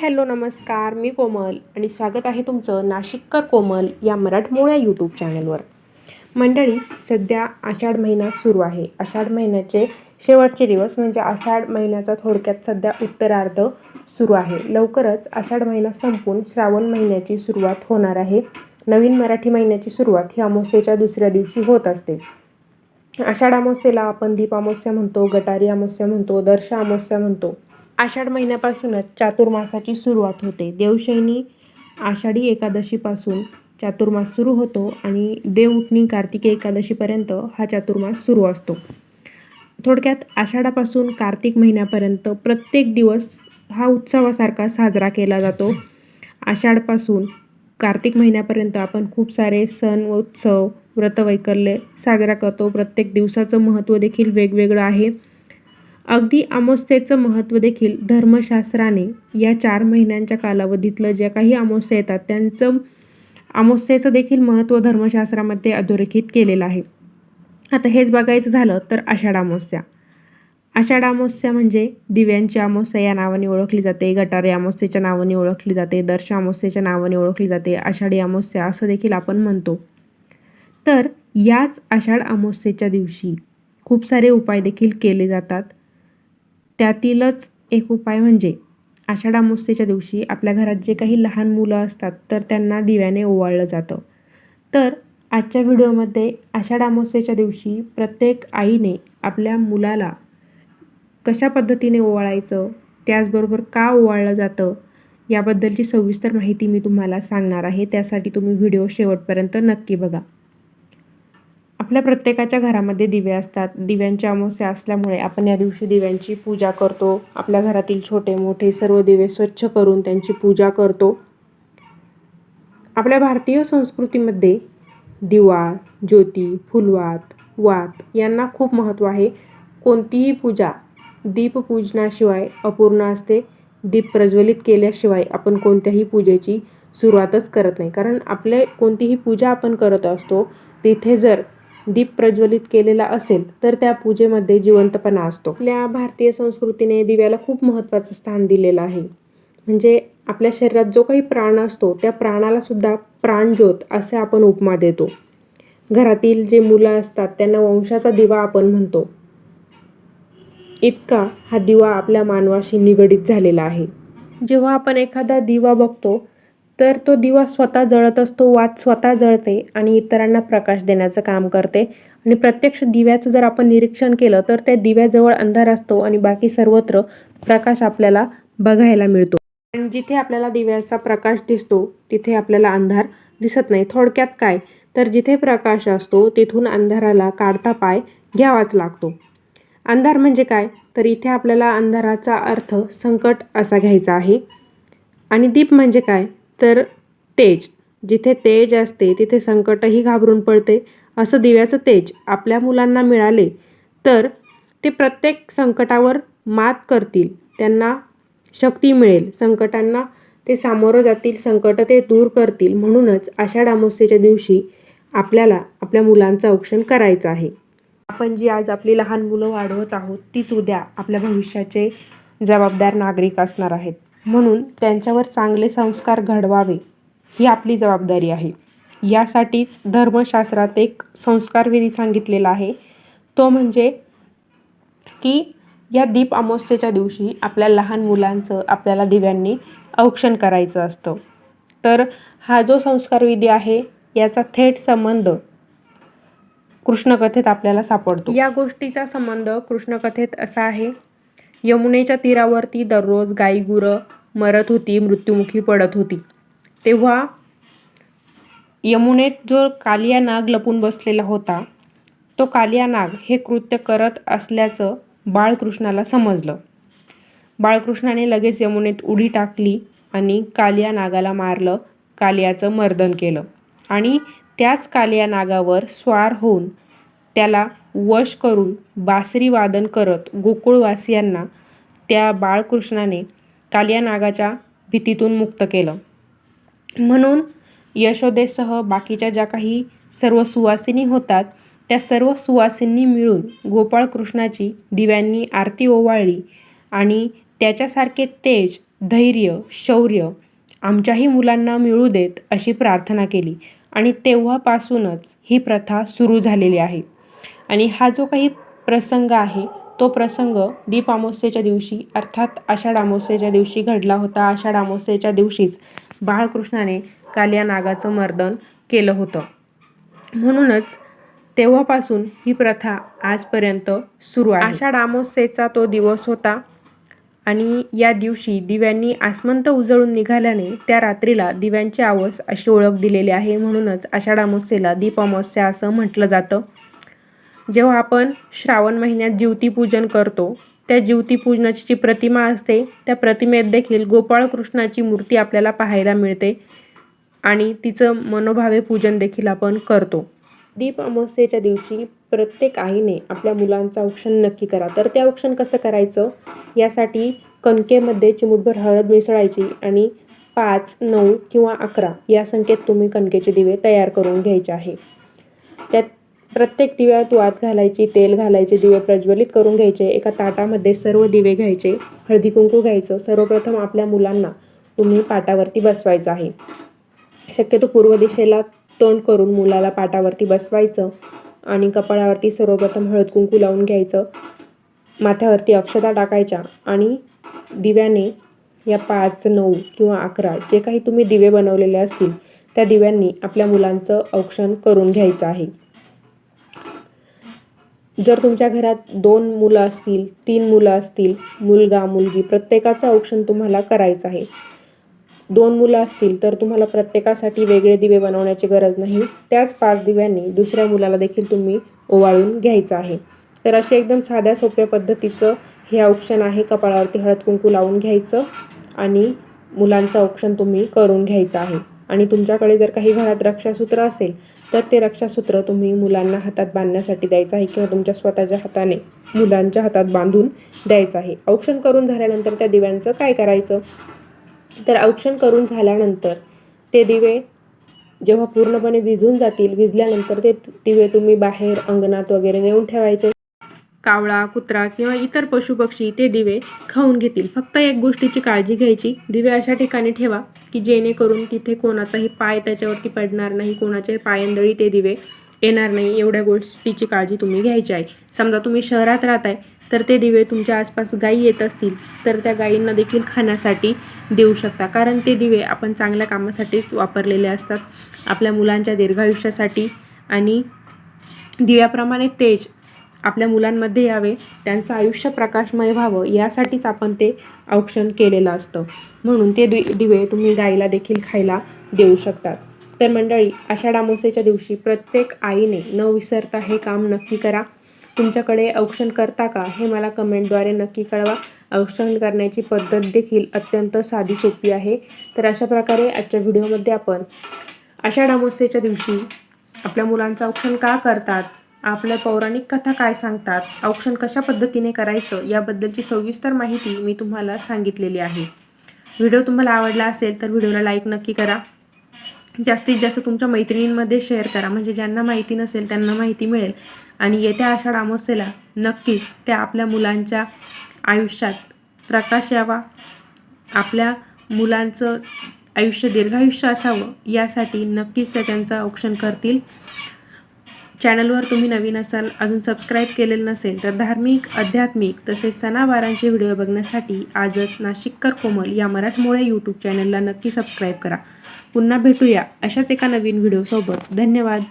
Hello नमस्कार. मी कोमल आणि स्वागत आहे तुमचं नाशिककर कोमल या मराठमोळ्या यूट्यूब चॅनलवर मंडळी सध्या आषाढ महिना सुरू आहे. आषाढ महिन्याचे शेवटचे दिवस म्हणजे आषाढ महिन्याचा थोडक्यात सध्या उत्तरार्ध सुरू आहे. लवकरच आषाढ महिना संपून श्रावण महिन्याची सुरुवात होणार आहे. नवीन मराठी महिन्याची सुरुवात ही अमावस्येच्या दुसऱ्या दिवशी होत असते. आषाढ अमावस्येला आपण दीप अमावस्या म्हणतो गटारी अमावस्या म्हणतो दर्श अमावस्या म्हणतो. आषाढ महिन्यापासूनच चातुर्मासाची सुरुवात होते. देवशैनी आषाढी एकादशीपासून चातुर्मास सुरू होतो आणि देवउठणी कार्तिकी एकादशीपर्यंत हा चातुर्मास सुरू असतो. थोडक्यात आषाढापासून कार्तिक महिन्यापर्यंत प्रत्येक दिवस हा उत्सवासारखा साजरा केला जातो. आषाढपासून कार्तिक महिन्यापर्यंत आपण खूप सारे सण व उत्सव व्रतवैकल्य साजरा करतो. प्रत्येक दिवसाचं महत्त्व देखील वेगवेगळं आहे. अगदी अमावस्येचं महत्त्व देखील धर्मशास्त्राने या चार महिन्यांच्या कालावधीतलं ज्या काही अमावस्या येतात त्यांचं अमावस्येचं देखील महत्त्व धर्मशास्त्रामध्ये अधोरेखित केलेलं आहे. आता हेच बघायचं झालं तर आषाढ अमावस्या. आषाढ अमावस्या म्हणजे दिव्यांची अमावस्या या नावाने ओळखली जाते गटारे अमावस्येच्या नावाने ओळखली जाते दर्श अमावस्येच्या नावाने ओळखली जाते आषाढी अमावस्या असं देखील आपण म्हणतो. तर याच आषाढ अमावस्येच्या दिवशी खूप सारे उपाय देखील केले जातात. त्यातीलच एक उपाय म्हणजे आषाढ अमावस्येच्या दिवशी आपल्या घरात जे काही लहान मुलं असतात तर त्यांना दिव्याने ओवाळलं जातं. तर आजच्या व्हिडिओमध्ये आषाढ अमावस्येच्या दिवशी प्रत्येक आईने आपल्या मुलाला कशा पद्धतीने ओवाळायचं त्याचबरोबर का ओवाळलं जातं याबद्दलची सविस्तर माहिती मी तुम्हाला सांगणार आहे. त्यासाठी तुम्ही व्हिडिओ शेवटपर्यंत नक्की बघा. आपल्या प्रत्येकाच्या घरामध्ये दिवे असतात. दिव्यांची अमावस्या असल्यामुळे आपण या दिवशी दिव्यांची पूजा करतो. आपल्या घरातील छोटे मोठे सर्व दिवे स्वच्छ करून त्यांची पूजा करतो. आपल्या भारतीय संस्कृतीमध्ये दिवा ज्योती फुलवात वात यांना खूप महत्त्व आहे. कोणतीही पूजा दीपपूजनाशिवाय अपूर्ण असते. दीप प्रज्वलित केल्याशिवाय आपण कोणत्याही पूजेची सुरुवातच करत नाही. कारण आपले कोणतीही पूजा आपण करत असतो तिथे जर दीप प्रज्वलित केलेला असेल तर त्या पूजेमध्ये जिवंतपणा असतो. आपल्या भारतीय संस्कृतीने दिव्याला खूप महत्त्वाचं स्थान दिलेलं आहे. म्हणजे आपल्या शरीरात जो काही प्राण असतो त्या प्राणाला सुद्धा प्राणज्योत असे आपण उपमा देतो. घरातील जे मुलं असतात त्यांना वंशाचा दिवा आपण म्हणतो. इतका हा दिवा आपल्या मानवाशी निगडीत झालेला आहे. जेव्हा आपण एखादा दिवा बघतो तर तो दिवा स्वतः जळत असतो वात स्वतः जळते आणि इतरांना प्रकाश देण्याचं काम करते. आणि प्रत्यक्ष दिव्याचं जर आपण निरीक्षण केलं तर त्या दिव्याजवळ अंधार असतो आणि बाकी सर्वत्र प्रकाश आपल्याला बघायला मिळतो. आणि जिथे आपल्याला दिव्याचा प्रकाश दिसतो तिथे आपल्याला अंधार दिसत नाही. थोडक्यात काय? तर जिथे प्रकाश असतो तिथून अंधाराला काढता पाय घ्यावाच लागतो. अंधार म्हणजे काय? तर इथे आपल्याला अंधाराचा अर्थ संकट असा घ्यायचा आहे. आणि दीप म्हणजे काय? तर तेज. जिथे तेज असते तिथे संकटही घाबरून पडते असं दिव्याचं तेज आपल्या मुलांना मिळाले तर ते प्रत्येक संकटावर मात करतील. त्यांना शक्ती मिळेल. संकटांना ते सामोरं जातील संकट ते दूर करतील. म्हणूनच आषाढ अमावस्येच्या दिवशी आपल्याला आपल्या मुलांचं औक्षण करायचं आहे. आपण जी आज आपली लहान मुलं वाढवत आहोत तीच उद्या आपल्या भविष्याचे जबाबदार नागरिक असणार आहेत. म्हणून त्यांच्यावर चांगले संस्कार घडवावे ही आपली जबाबदारी आहे. यासाठीच धर्मशास्त्रात एक संस्कारविधी सांगितलेला आहे. तो म्हणजे की या दीप अमावस्येच्या दिवशी आपल्या लहान मुलांचं आपल्याला दिव्यांनी औक्षण करायचं असतं. तर हा जो संस्कारविधी आहे याचा थेट संबंध कृष्णकथेत आपल्याला सापडतो. या गोष्टीचा संबंध कृष्णकथेत असा आहे यमुनेच्या तीरावरती दररोज गाई गुरं मरत होती मृत्युमुखी पडत होती. तेव्हा यमुनेत जो कालिया नाग लपून बसलेला होता तो कालिया नाग हे कृत्य करत असल्याचं बाळकृष्णाला समजलं. बाळकृष्णाने लगेच यमुनेत उडी टाकली आणि कालिया नागाला मारलं कालियाचं मर्दन केलं. आणि त्याच कालिया नागावर स्वार होऊन त्याला वश करून बासरी वादन करत गोकुळवासियांना त्या बाळकृष्णाने कालिया नागाच्या भीतीतून मुक्त केलं. म्हणून यशोदेसह बाकीच्या ज्या काही सर्व सुवासिनी होतात त्या सर्व सुवासिनी मिळून गोपाळकृष्णाची दिव्यांनी आरती ओवाळली आणि त्याच्यासारखे तेज धैर्य शौर्य आमच्याही मुलांना मिळू देत अशी प्रार्थना केली आणि तेव्हापासूनच ही प्रथा सुरू झालेली आहे. आणि हा जो काही प्रसंग आहे तो प्रसंग दीप अमावस्येच्या दिवशी अर्थात आषाढ अमावस्येच्या दिवशी घडला होता. आषाढ अमावस्येच्या दिवशीच बाळकृष्णाने काल या नागाचं मर्दन केलं होतं. म्हणूनच तेव्हापासून ही प्रथा आजपर्यंत सुरू आहे. आषाढ अमावस्येचा तो दिवस होता आणि या दिवशी दिव्यांनी आसमंत उजळून निघाल्याने त्या रात्रीला दिव्यांची आवस अशी ओळख दिलेली आहे. म्हणूनच आषाढ अमावस्येला दीप अमावस्या असं म्हटलं जातं. जेव्हा आपण श्रावण महिन्यात ज्योतिपूजन करतो त्या ज्योतिपूजनाची जी प्रतिमा असते त्या प्रतिमेत देखील गोपाळकृष्णाची मूर्ती आपल्याला पाहायला मिळते आणि तिचं मनोभावे पूजन देखील आपण करतो. दीप अमावस्येच्या दिवशी प्रत्येक आईने आपल्या मुलांचं औक्षण नक्की करा. तर ते औक्षण कसं करायचं? यासाठी कणकेमध्ये चिमूटभर हळद मिसळायची आणि पाच नऊ किंवा अकरा या संख्येत तुम्ही कणकेचे दिवे तयार करून घ्यायचे आहे. त्यात प्रत्येक दिव्यात वात घालायची तेल घालायचे दिवे प्रज्वलित करून घ्यायचे एका ताटामध्ये सर्व दिवे घ्यायचे हळदी कुंकू घ्यायचं. सर्वप्रथम आपल्या मुलांना तुम्ही पाटावरती बसवायचं आहे. शक्यतो पूर्व दिशेला तोंड करून मुलाला पाटावरती बसवायचं आणि कपाळावरती सर्वप्रथम हळद कुंकू लावून घ्यायचं. माथ्यावरती अक्षता टाकायच्या आणि दिव्याने या पाच नऊ किंवा अकरा जे काही तुम्ही दिवे बनवलेले असतील त्या दिव्यांनी आपल्या मुलांचं औक्षण करून घ्यायचं आहे. जर तुमच्या घरात दोन मुलं असतील तीन मुलं असतील मुलगा मुलगी प्रत्येकाचं औक्षण तुम्हाला करायचं आहे. दोन मुलं असतील तर तुम्हाला प्रत्येकासाठी वेगळे दिवे बनवण्याची गरज नाही. त्याच पाच दिव्यांनी दुसऱ्या मुलाला देखील तुम्ही ओवाळून घ्यायचं आहे. तर असे एकदम साध्या सोप्या पद्धतीचं हे औक्षण आहे. कपाळावरती हळद कुंकू लावून घ्यायचं आणि मुलांचं औक्षण तुम्ही करून घ्यायचं आहे. आणि तुमच्याकडे जर काही घरात रक्षासूत्र असेल तर ते रक्षासूत्र तुम्ही मुलांना हातात बांधण्यासाठी द्यायचं आहे किंवा तुमच्या स्वतःच्या हाताने मुलांच्या हातात बांधून द्यायचं आहे. औक्षण करून झाल्यानंतर त्या दिव्यांचं काय करायचं? तर औक्षण करून झाल्यानंतर ते दिवे जेव्हा पूर्णपणे विझून जातील विझल्यानंतर ते दिवे तुम्ही बाहेर अंगणात वगैरे नेऊन ठेवायचे. कावळा कुत्रा किंवा इतर पशुपक्षी ते दिवे खाऊन घेतील. फक्त एक गोष्टीची काळजी घ्यायची. दिवे अशा ठिकाणी ठेवा की जेणेकरून तिथे कोणाचाही पाय त्याच्यावरती पडणार नाही कोणाच्याही पायंदळी ते दिवे येणार नाही. एवढ्या गोष्टीची काळजी तुम्ही घ्यायची आहे. समजा तुम्ही शहरात राहताय तर ते दिवे तुमच्या आसपास गायी येत असतील तर त्या गायींना देखील खाण्यासाठी देऊ शकता. कारण ते दिवे आपण चांगल्या कामासाठीच वापरलेले असतात. आपल्या मुलांच्या दीर्घायुष्यासाठी आणि दिव्याप्रमाणे तेज आपल्या मुलांमध्ये यावे त्यांचं आयुष्य प्रकाशमय व्हावं यासाठीच आपण ते औक्षण केलेलं असतं. म्हणून ते दि दिवे तुम्ही गाईला देखील खायला देऊ शकतात. तर मंडळी आषाढ अमावस्येच्या दिवशी प्रत्येक आईने न विसरता हे काम नक्की करा. तुमच्याकडे औक्षण करता का हे मला कमेंटद्वारे नक्की कळवा. औक्षण करण्याची पद्धत देखील अत्यंत साधी सोपी आहे. तर अशा प्रकारे आजच्या व्हिडिओमध्ये आपण आषाढ अमावस्येच्या दिवशी आपल्या मुलांचं औक्षण का करतात आपल्या पौराणिक कथा काय सांगतात औक्षण कशा पद्धतीने करायचं याबद्दलची सविस्तर माहिती मी तुम्हाला सांगितलेली आहे. व्हिडिओ तुम्हाला आवडला असेल तर व्हिडिओला लाईक नक्की करा. जास्तीत जास्त तुमच्या मैत्रिणींमध्ये शेअर करा म्हणजे ज्यांना माहिती नसेल त्यांना माहिती मिळेल. आणि येत्या आषाढ अमावस्येला नक्कीच त्या आपल्या मुलांच्या आयुष्यात प्रकाश यावा. आपल्या मुलांचं आयुष्य दीर्घायुष्य असावं यासाठी नक्कीच त्या त्यांचं औक्षण करतील. चॅनलवर तुम्ही नवीन असाल अजून सबस्क्राईब केलेलं नसेल तर धार्मिक आध्यात्मिक तसेच सणावारांचे व्हिडिओ बघण्यासाठी आजच नाशिककर कोमल या मराठमोळे यूट्यूब चॅनलला नक्की सबस्क्राईब करा. पुन्हा भेटूया अशाच एका नवीन व्हिडिओसोबत धन्यवाद.